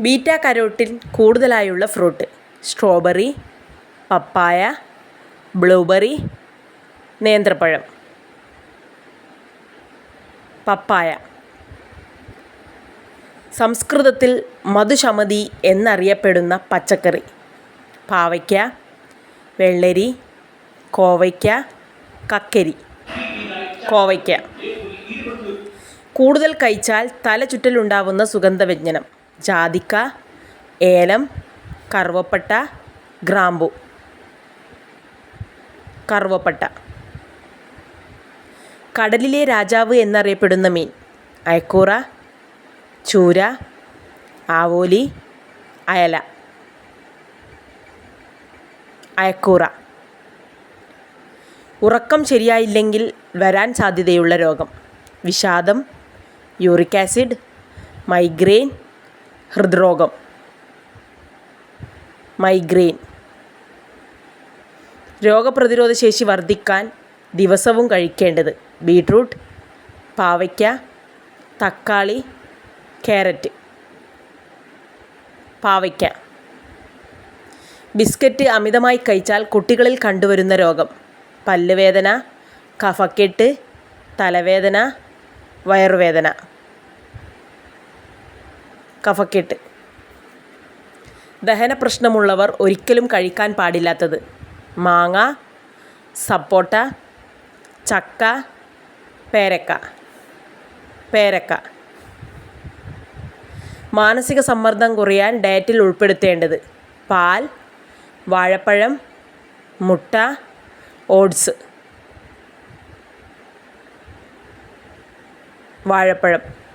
Beta carotene കൂടുതലായുള്ള fruit. Strawberry papaya blueberry നേന്ത്രപ്പഴം. Papaya. സംസ്കൃതത്തിൽ മധുശമതി എന്നറിയപ്പെടുന്ന പച്ചക്കറി. പാവയ്ക്ക വെള്ളരി കോവയ്ക്ക കക്കരി. കോവയ്ക്ക. കൂടുതൽ കഴിച്ചാൽ തലചുറ്റലുണ്ടാവുന്ന സുഗന്ധവ്യഞ്ജനം. ജാതിക്ക ഏലം കറുവപ്പട്ട ഗ്രാമ്പു. കറുവപ്പട്ട. കടലിലെ രാജാവ് എന്നറിയപ്പെടുന്ന മീൻ. അയക്കൂറ ചൂര ആവോലി അയല. അയക്കൂറ. ഉറക്കം ശരിയായില്ലെങ്കിൽ വരാൻ സാധ്യതയുള്ള രോഗം. വിഷാദം യൂറിക് ആസിഡ് മൈഗ്രെയിൻ ഹൃദ്രോഗം മൈഗ്രെയിൻ രോഗപ്രതിരോധ ശേഷി വർദ്ധിക്കാൻ ദിവസവും കഴിക്കേണ്ടത് ബീട്രൂട്ട് പാവയ്ക്ക തക്കാളി ക്യാരറ്റ്. പാവയ്ക്ക. ബിസ്ക്കറ്റ് അമിതമായി കഴിച്ചാൽ കുട്ടികളിൽ കണ്ടുവരുന്ന രോഗം പല്ലുവേദന കഫക്കെട്ട് തലവേദന വയറുവേദന. കഫക്കെട്ട്. ദഹന പ്രശ്നമുള്ളവർ ഒരിക്കലും കഴിക്കാൻ പാടില്ലാത്തത്. മാങ്ങ സപ്പോട്ട ചക്ക പേരക്ക. പേരക്ക. മാനസിക സമ്മർദ്ദം കുറയാൻ ഡയറ്റിൽ ഉൾപ്പെടുത്തേണ്ടത് പാൽ വാഴപ്പഴം മുട്ട ഓട്സ്. വാഴപ്പഴം.